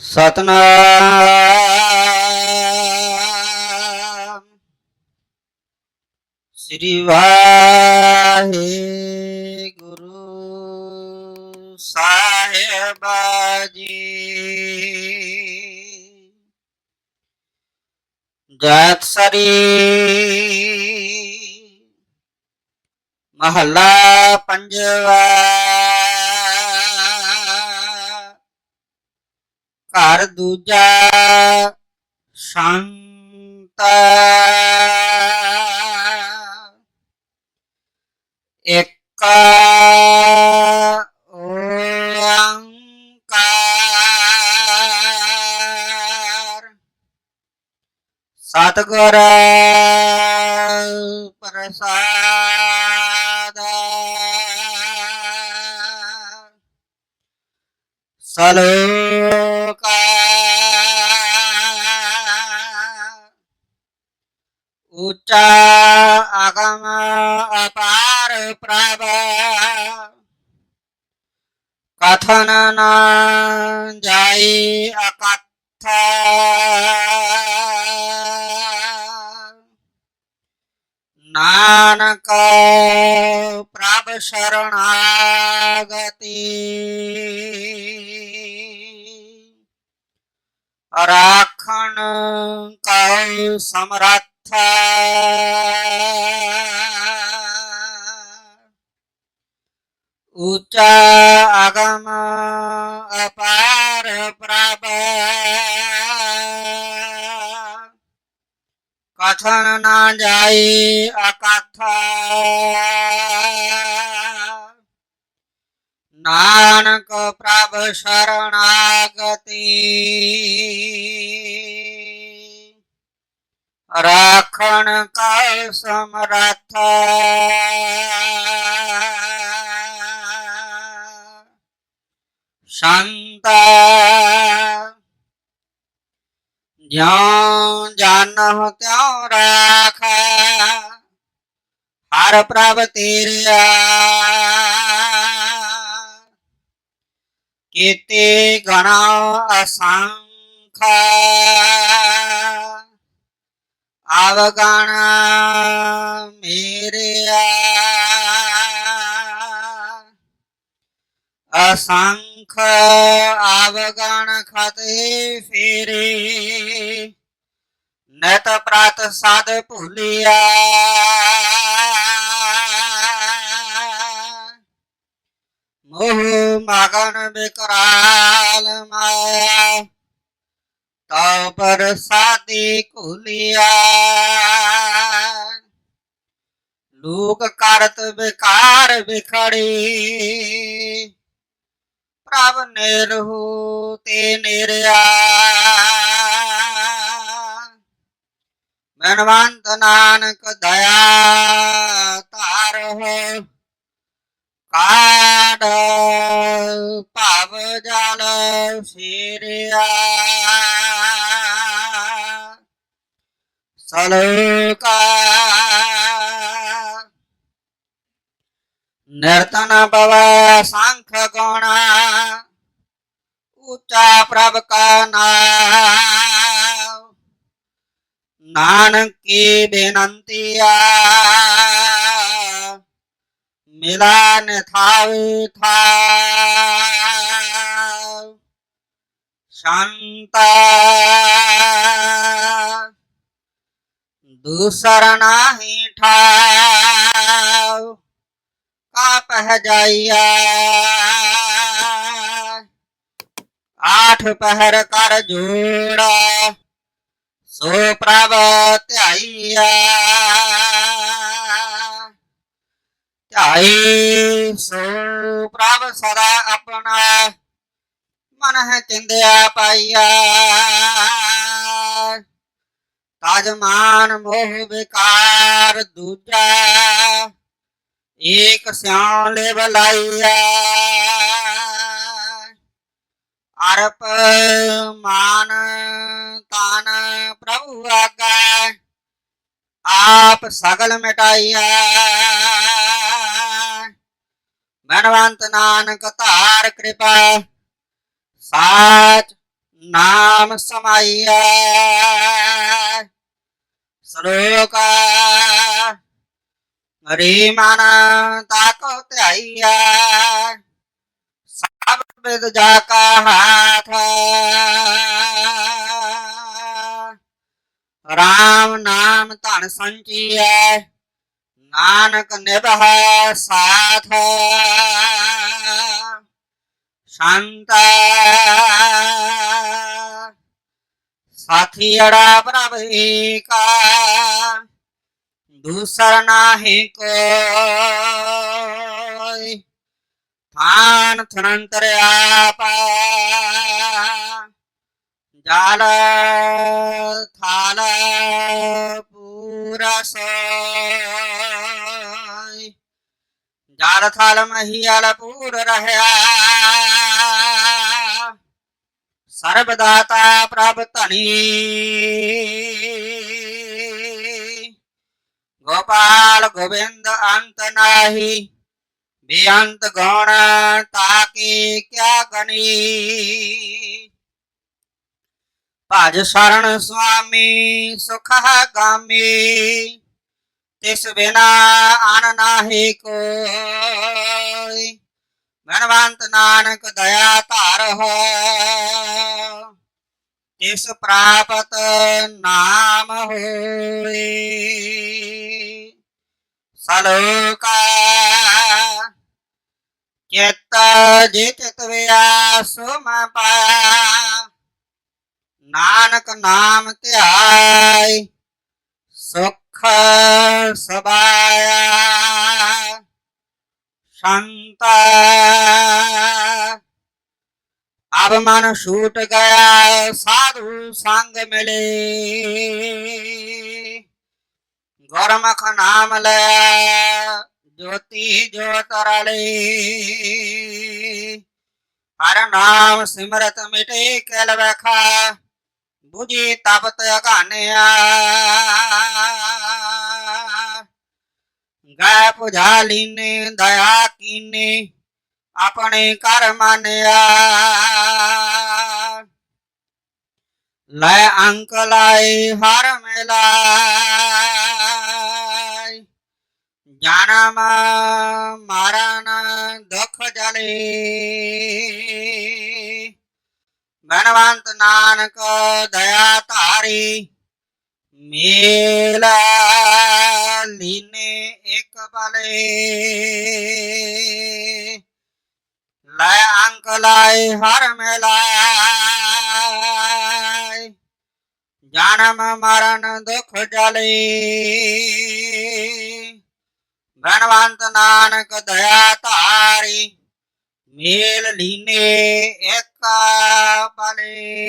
ਸਤਨਾਮ। ਸ੍ਰੀ ਵਾਹਿਗੁਰੂ ਸਾਹਿਬ ਜੀ। ਜਤ ਸਰੀ ਮਹੱਲਾ ਪੰਜਵਾ। ਘਰ ਦੂਜਾ ਸ਼ੰਤ। ਇੱਕ ਓੰਕਾਰ। ਸਤਿਗੁਰ ਪ੍ਰਸਾਦ। ਸਲੋਕਾ ਉੱਚਾ ਆਗਮ ਅਪਾਰ ਪ੍ਰਭ ਕਥਨ ਨ ਜਾਈ ਅਕਥ ਨਾਨਕ ਪ੍ਰਭ ਸ਼ਰਣਾਗਤੀ ਰਾਖਣ ਕਉ ਸਮਰੱਥ। ਉੱਚਾ ਅਗਮ ਅਪਾਰ ਪ੍ਰਭ। ਕਥਨ ਨਾ ਜਾਈ ਅਕਥ। ਨਾਨਕ ਪ੍ਰਭ ਸ਼ਰਣਾਗਤੀ। ਰਾਖਣ ਕਾ ਸਮਰਥ। ਸ਼ੰਤ। ਜਿਉ ਜਾਨਹੁ ਤਿਉ ਰਾਖ। ਹਰ ਪ੍ਰਭ ਤੇਰਿਆ। ਕੀਤੇ ਗਣਾ ਅਸੰਖ। ਅਵਗਣ ਮੇਰਿਆ। ਅਸੰਖ ਅਵਗਣ ਖਤੇ ਫੇਰੇ। ਨਤ ਪ੍ਰਤ ਸਦ ਭੁਲਿਆ। ਮੋਹ ਮਗਨ ਬਿਕਰਾਲ ਮਾਇਆ ਤਉ ਪਰ ਸਾਦੀ ਕੁਲਿਆ ਲੋਕ ਕਰਤ ਵਿਕਾਰ ਵਿਖੜੀ ਪ੍ਰਭ ਨਿਰਹੂ ਤੇ ਨਿਰਿਆ ਮਨਵੰਤ ਨਾਨਕ ਸਲੋਕਾ। ਨਿਰਤਨ ਬਵ ਸੰਖ ਗੁਣ। ਉੱਚਾ ਪ੍ਰਭ ਕਾ ਨਾਮ ਨਾਨਕ ਕੀ ਬੇਨੰਤੀਆ ਮਿਲਾਨ ਥਾਵੇ ਥਾ ਸ਼ਾਂਤਾ ਦੂਸਰ ਨਾਹੀ ਠਾਉ ਕਾ ਪਹਿ ਜਾਈਆ ਆਠ ਪਹਿਰ ਕਰ ਜੋੜਾ ਸੋ ਪ੍ਰਭ ਧਿਆਈਆ ਧਿਆਈ ਸੋ ਪ੍ਰਭ ਸਦਾ ਆਪਣਾ ਮਨ ਹੈ ਚਿੰਦਿਆ ਪਾਈਆ ਤਾਜ ਮਾਨ ਮੋਹ ਵਿਕਾਰ ਦੂਜਾ, ਏਕ ਸਿਆਣ ਲੈ ਬਲਾਈਆ ਅਰਪ ਮਾਨ ਤਾਨ ਪ੍ਰਭੂ ਆਗਾ, ਆਪ ਸਗਲ ਮਿਟਾਈਆ। ਮਨਵੰਤ ਨਾਨਕ ਧਾਰ ਕਿਰਪਾ, ਸਾਚ ਨਾਮ ਸਮਾਈਆ ਸ਼ਲੋਕ ਹਰੀ ਮਨ ਤਾਕੋ ਧਿਆਈਆ ਸਭ ਬਿਦ ਜਾ ਕਾ ਹਾਥ। ਰਾਮ ਨਾਮ ਧਨ ਸੰਚੀਐ। ਨਾਨਕ ਨਿਭਹ ਸਾਥ। ਸ਼ਾਂਤ ਸਾਥੀ ਅੜਾ ਪ੍ਰਭ ਦੂਸਰ ਨਾਹੀ ਕੋਈ। ਥਾਨ ਥਨੰਤਰ ਆਪਾ ਜਲ ਥਾਲ ਪੂਰਾ ਜਲ ਥਲ ਮਹੀਲ ਪੂਰ ਰਹਿਆ। ਸਰਬ ਦਾਤਾ ਪ੍ਰਭ ਧਨੀ। ਗੋਪਾਲ ਗੋਬਿੰਦ ਅੰਤ ਨਾਹੀ, ਬੇਅੰਤ ਗਉਣ ਤਾਕੇ ਕਿਆ ਗਣੀ। ਭਜ ਸ਼ਰਨ ਸੁਆਮੀ ਸੁਖ ਗਾਮੀ ਤਿਸ ਬਿਨਾ ਅਨ ਨਾਹੀ ਕੋਈ। ਮਨਵੰਤ ਨਾਨਕ ਦਇਆ ਧਾਰ ਹੋ। ਤਿਸ ਪ੍ਰਾਪਤ ਨਾਮ ਹੋਈ। ਸਲੋਕਾ ਚਿਤ ਜੇ ਚਿਤ ਵਿਆ ਪਾਇਆ ਨਾਨਕ ਨਾਮ ਧਿਆਇ ਸੁਖ ਸਬਾਇਆ ਸ਼ੰਤ ਅਬ ਮਨ ਛੂਟ ਗਿਆ ਸਾਧੂ ਸੰਗ ਮਿਲੇ ਗੁਰਮੁਖ ਨਾਮ ਲੈ ਜੋਤੀ ਜੋਤ ਰਲੇ ਹਰ ਨਾਮ ਸਿਮਰਤ ਮਿਟੇ ਕਲ ਵਖਾ 부ਜੀ ਤਪਤ ਅਗਾਨਿਆ ਗੈ ਪੁਝਾ ਲੀਨੇ ਦਇਆ ਕੀਨੇ, ਆਪਣੇ ਕਰ ਮਾਨਿਆ ਲੈ ਅੰਕ ਲਾਏ ਹਰ ਮਿਲਾਈ ਜਨਮ ਮਰਨ ਦੁਖ ਜਲੇ। ਬਨਵੰਤ ਨਾਨਕ ਦਇਆ ਧਾਰੀ। ਮੇਲਾ ਲੀਨੇ ਇੱਕ ਬਲੇ ਲੈ ਅੰਕ ਲਾਏ ਹਰ ਮਿਲਾਏ ਜਨਮ ਮਰਨ ਦੁਖ ਜਲੇ। ਬਨਵੰਤ ਨਾਨਕ ਦਇਆ ਧਾਰੀ। ਮੇਲ ਲੀਨੇ ਇੱਕ ਬਲੇ